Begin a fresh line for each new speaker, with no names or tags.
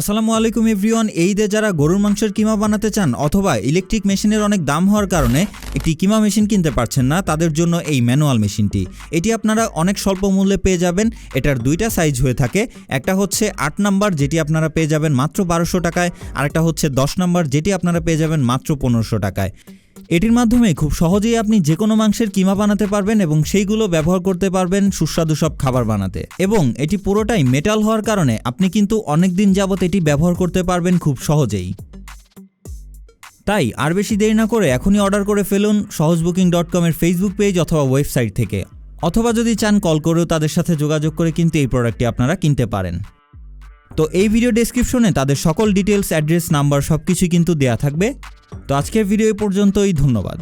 আসসালামু আলাইকুম এভরিওয়ান, এই ঈদে যারা গরুর মাংসের কিমা বানাতে চান অথবা ইলেকট্রিক মেশিনের অনেক দাম হওয়ার কারণে একটি কিমা মেশিন কিনতে পারছেন না, তাদের জন্য এই ম্যানুয়াল মেশিনটি এটি আপনারা অনেক স্বল্প মূল্যে পেয়ে যাবেন, এটার দুইটা সাইজ হয়ে থাকে। একটা হচ্ছে আট নাম্বার, যেটি আপনারা পেয়ে যাবেন মাত্র বারোশো টাকায়, আরেকটা হচ্ছে দশ নাম্বার, যেটি আপনারা পেয়ে যাবেন মাত্র পনেরোশো টাকায়। এটির মাধ্যমে খুব সহজেই আপনি যে কোনো মাংসের কিমা বানাতে পারবেন এবং সেইগুলো ব্যবহার করতে পারবেন, সুস্বাদু সব খাবার বানাতে। এবং এটি পুরোটাই মেটাল হওয়ার কারণে আপনি কিন্তু অনেক দিন যাবত এটি ব্যবহার করতে পারবেন খুব সহজেই। তাই আর বেশি দেরি না করে এখনই অর্ডার করে ফেলুন সহজ বুকিং ডট কমের ফেসবুক পেজ অথবা ওয়েবসাইট থেকে। অথবা যদি চান কল করেও তাদের সাথে যোগাযোগ করে কিন্তু এই প্রোডাক্টটি আপনারা কিনতে পারেন। তো এই ভিডিও ডেসক্রিপশনে তাদের সকল ডিটেলস অ্যাড্রেস নাম্বার সব কিছুই কিন্তু দেয়া থাকবে। তো আজকের ভিডিও পর্যন্তই ধন্যবাদ।